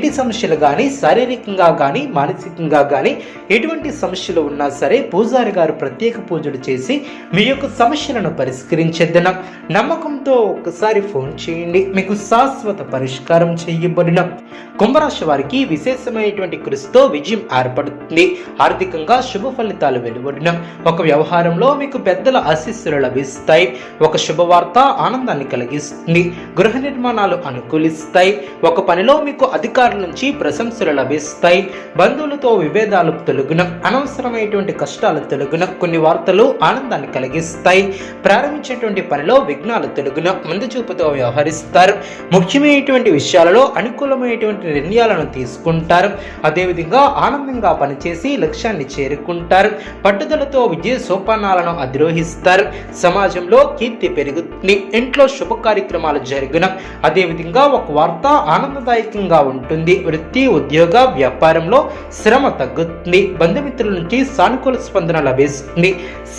ఇంటి సమస్యలు కానీ శారీరకంగా కానీ మానసికంగా కానీ ఎటువంటి సమస్యలు ఉన్నా సరే పూజారి గారు ప్రత్యేక పూజలు చేసి మీ యొక్క సమస్యలను పరిష్కరించేద్దాం నమ్మకంతో ఒక్కసారి ఫోన్ చేయండి. మీకు శాశ్వత పరిష్కారం చేయబడిన కుంభరాశి వారికి విశేషమైనటువంటి కృషితో విజయం ఏర్పడుతుంది. ఆర్థికంగా శుభ ఫలితాలు వెలువడిన ఒక వ్యవహారంలో మీకు పెద్దల ఆశీస్సులు లభిస్తాయి. ఒక శుభవార్త ఆనందాన్ని కలిగిస్తుంది. గృహ నిర్మాణాలు అనుకూలిస్తాయి. ఒక పనిలో మీకు వారి నుంచి ప్రశంసలు లభిస్తాయి. బంధువులతో విభేదాలు తొలగున అనవసరమైనటువంటి కష్టాలు తొలగున కొన్ని వార్తలు ఆనందాన్ని కలిగిస్తాయి. ప్రారంభించేటువంటి పనిలో విఘ్నాలు తొలగున ముందు చూపుతో వ్యవహరిస్తారు. ముఖ్యమైనటువంటి విషయాలలో అనుకూలమైనటువంటి నిర్ణయాలను తీసుకుంటారు. అదేవిధంగా ఆనందంగా పనిచేసి లక్ష్యాన్ని చేరుకుంటారు. పట్టుదలతో విజయ సోపానాలను అధిరోహిస్తారు. సమాజంలో కీర్తి పెరుగుతుంది. ఇంట్లో శుభ కార్యక్రమాలు జరుగున అదేవిధంగా ఒక వార్త ఆనందదాయకంగా ఉంటుంది. వృత్తి ఉద్యోగ వ్యాపారంలో శ్రమ తగ్గుతుంది. బంధుమిత్రుల నుంచి సానుకూల స్పందన లభిస్తుంది.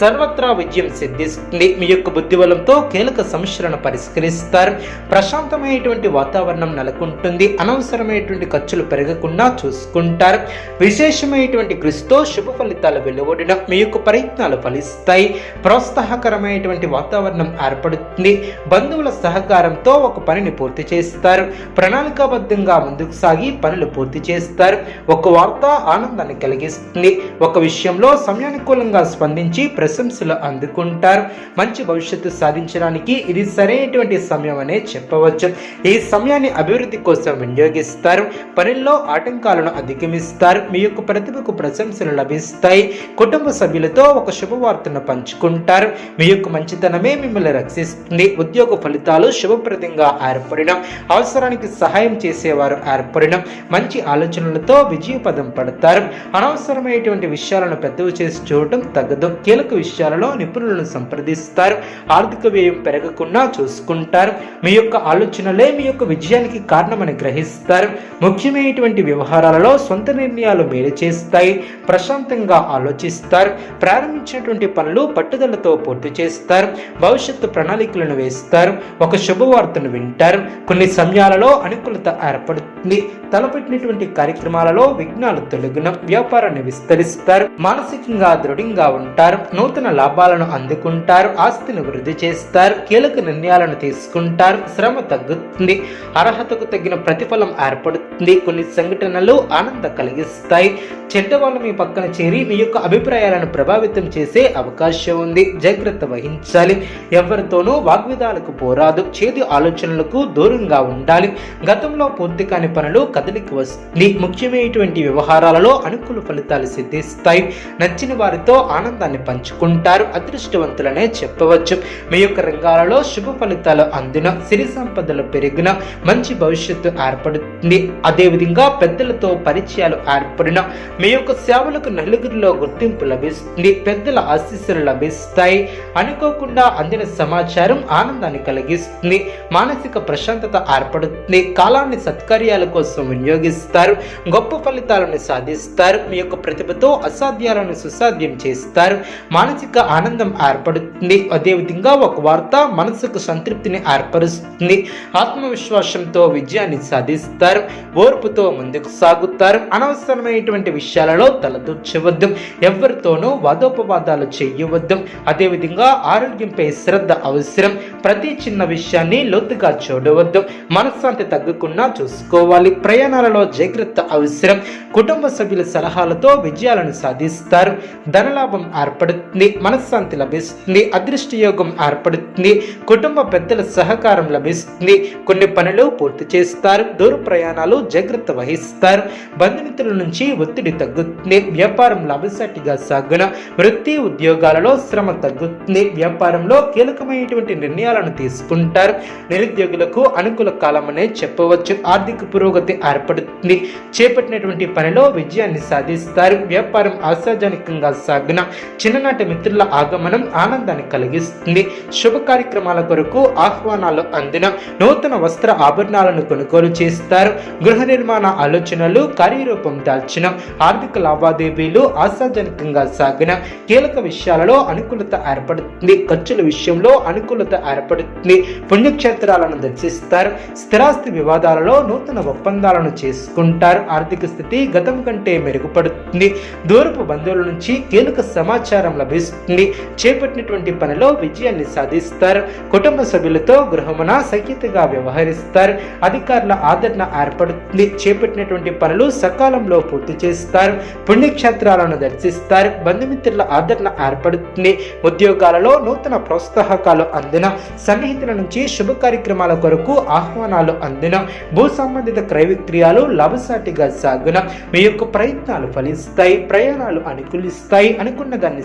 సర్వత్రా విజయం సిద్ధిస్తుంది. మీ యొక్క బుద్ధిబలంతో కీలక సమస్యలను పరిష్కరిస్తారు. ప్రశాంతమైనటువంటి వాతావరణం నెలకొంటుంది. అనవసరమైనటువంటి ఖర్చులు పెరగకుండా చూసుకుంటారు. విశేషమైనటువంటి కృషితో శుభ ఫలితాలు వెలువడిన మీ యొక్క ప్రయత్నాలు ఫలిస్తాయి. ప్రోత్సాహకరమైనటువంటి వాతావరణం ఏర్పడుతుంది. బంధువుల సహకారంతో ఒక పనిని పూర్తి చేస్తారు. ప్రణాళికాబద్ధంగా ముందుకు సాగి పనులు పూర్తి చేస్తారు. ఒక వార్త ఆనందాన్ని కలిగిస్తుంది. ఒక విషయంలో సమయానుకూలంగా స్పందించి ప్రశంసలు అందుకుంటారు. మంచి భవిష్యత్తు సాధించడానికి ఇది సరైనటువంటి సమయం అనే చెప్పవచ్చు. ఈ సమయాన్ని అభివృద్ధి కోసం వినియోగిస్తారు. పనుల్లో ఆటంకాలను అధిగమిస్తారు. మీ యొక్క ప్రతిభకు ప్రశంసలు లభిస్తాయి. కుటుంబ సభ్యులతో ఒక శుభవార్తను పంచుకుంటారు. మీ యొక్క మంచితనమే మిమ్మల్ని రక్షిస్తుంది. ఉద్యోగ ఫలితాలు శుభప్రదంగా ఏర్పడడం అవసరానికి సహాయం చేసేవారు ఏర్పడడం మంచి ఆలోచనలతో విజయపదం పడతారు. అనవసరమైనటువంటి విషయాలను పెద్దవి చేసి చూడటం తగ్గదు. కీలక విషయాలలో నిపుణులను సంప్రదిస్తారు. ఆర్థిక వ్యయం పెరగకుండా చూసుకుంటారు. మీ యొక్క ఆలోచనలే మీ యొక్క విజయానికి కారణమని గ్రహిస్తారు. ముఖ్యమైనటువంటి వ్యవహారాలలో సొంత నిర్ణయాలు మేలు చేస్తాయి. ప్రశాంతంగా ఆలోచిస్తారు. ప్రారంభించినటువంటి పనులు పట్టుదలతో పూర్తి చేస్తారు. భవిష్యత్తు ప్రణాళికలను వేస్తారు. ఒక శుభవార్తను వింటారు. కొన్ని సమయాలలో అనుకూలత ఏర్పడుతుంది. తలపెట్టినటువంటి కార్యక్రమాలలో విఘ్నాలు తొలగిన వ్యాపారాన్ని విస్తరిస్తారు. మానసికంగా దృఢంగా ఉంటారు. నూతన లాభాలను అందుకుంటారు ఆస్తిని వృద్ధి చేస్తారు కీలక నిర్ణయాలను తీసుకుంటారు శ్రమ తగ్గుతుంది అర్హతకు తగిన ప్రతిఫలం ఏర్పడుతుంది. కొన్ని సంఘటనలు ఆనంద కలిగిస్తాయి. చెడ్డ వాళ్ళు మీ పక్కన చేరి మీ యొక్క అభిప్రాయాలను ప్రభావితం చేసే అవకాశం ఉంది. జాగ్రత్త వహించాలి. ఎవరితోనూ వాగ్విధాలకు పోరాదు. చేదు ఆలోచనలకు దూరంగా ఉండాలి. గతంలో పూర్తి కాని పనులు కదలికి వస్తుంది. ముఖ్యమైనటువంటి వ్యవహారాలలో అనుకూల ఫలితాలు సిద్ధిస్తాయి. నచ్చిన వారితో ఆనందాన్ని పంచుకుంటారు అదృష్టవంతులనే చెప్పవచ్చు. మీ యొక్క రంగాలలో శుభ ఫలితాలు అందిన సిరి సంపదలు పెరిగిన మంచి భవిష్యత్తు ఏర్పడుతుంది. అదేవిధంగా పెద్దలతో పరిచయాలు ఏర్పడిన మీ యొక్క సేవలకు నలుగురిలో గుర్తింపు లభిస్తుంది. పెద్దల ఆశీస్సులు లభిస్తాయి. అనుకోకుండా అందిన సమాచారం ఆనందాన్ని కలిగిస్తుంది. మానసిక ప్రశాంతత ఏర్పడుతుంది. కాలాన్ని సత్కార్యాల కోసం వినియోగిస్తారు. గొప్ప ఫలితాలను సాధిస్తారు. మీ యొక్క ప్రతిభతో అసాధ్యాలను సుసాధ్యం చేస్తారు. మానసిక ఆనందం ఏర్పడుతుంది. అదేవిధంగా ఒక వార్త మనసుకు సంతృప్తిని ఏర్పరుస్తుంది. ఆత్మవిశ్వాసంతో విజయాన్ని సాధిస్తారు. ఓర్పుతో ముందుకు సాగుతారు. అనవసరమైనటువంటి విషయాలలో తలదూర్చవద్దు. ఎవరితోనూ వాదోపవాదాలు చేయవద్దు. అదేవిధంగా ఆరోగ్యంపై శ్రద్ధ అవసరం. ప్రతి చిన్న విషయాన్ని లోతుగా చూడవద్దు. మనశ్శాంతి తగ్గకుండా చూసుకోవాలి. ప్రయాణాలలో జాగ్రత్త అవసరం. కుటుంబ సభ్యుల సలహాలతో విజయాలను సాధిస్తారు. ధనలాభం ఏర్పడుతుంది. మనశ్శాంతి లభిస్తుంది అదృష్ట యోగం ఏర్పడుతుంది కుటుంబ పెద్దల సహకారం లభిస్తుంది కొన్ని పనులు పూర్తి చేస్తారు దూర ప్రయాణాలు జాగ్రత్త వహిస్తారు బంధుమిత్రుల నుంచి ఒత్తిడి తగ్గుతుంది వ్యాపారం లాభసాటిగా సాగున వృత్తి ఉద్యోగాలలో శ్రమ తగ్గుతుంది వ్యాపారంలో కీలకమైనటువంటి నిర్ణయాలను తీసుకుంటారు నిరుద్యోగులకు అనుకూల కాలమనే చెప్పవచ్చు ఆర్థిక పురోగతి ఏర్పడుతుంది చేపట్టినటువంటి పనిలో విజయాన్ని సాధిస్తారు వ్యాపారం ఆశాజనకంగా సాగిన చిన్ననాటి మిత్రుల ఆగమనం ఆనందాన్ని కలిగిస్తుంది. శుభ కార్యక్రమాల కొరకు ఆహ్వానాలు అందిన నూతన వస్త్ర ఆభరణాలను కొనుగోలు చేస్తారు. గృహ నిర్మాణ ఆలోచనలు కార్యరూపం దాల్చిన ఆర్థిక లావాదేవీలు ఆశాజనకంగా సాగిన కీలక విషయాలలో అనుకూలత ఏర్పడుతుంది. ఖర్చుల విషయంలో అనుకూలత ఏర్పడుతుంది. పుణ్యక్షేత్రాలను దర్శిస్తారు. స్థిరాస్తి వివాదాలలో నూతన ఒప్పందాలను చేసుకుంటారు. ఆర్థిక స్థితి గతం కంటే మెరుగుపడుతుంది. దూరపు బంధువుల నుంచి కీలక సమాచారం లభిస్తుంది. చేపట్టినటువంటి పనిలో విజయాన్ని సాధిస్తారు. కుటుంబ సభ్యులతో గృహమున సఖ్యతగా వ్యవహరిస్తారు. అధికారుల ఆదరణ ఏర్పడుతుంది. చేపట్టినటువంటి పనులు సకాలంలో పూర్తి చేస్తారు. పుణ్యక్షేత్రాలను దర్శిస్తారు. బంధుమిత్రుల ఆదరణ ఏర్పడుతుంది. ఉద్యోగాలలో నూతన ప్రోత్సాహకాలు అందిన సన్నిహితుల నుంచి శుభ కార్యక్రమాల కొరకు ఆహ్వానాలు అందిన భూ సంబంధిత క్రయ విక్రయాలు లాభసాటిగా సాగున మీ యొక్క ప్రయత్నాలు ఫలిస్తాయి ప్రయాణాలు అనుకూలిస్తాయి అనుకున్న దాన్ని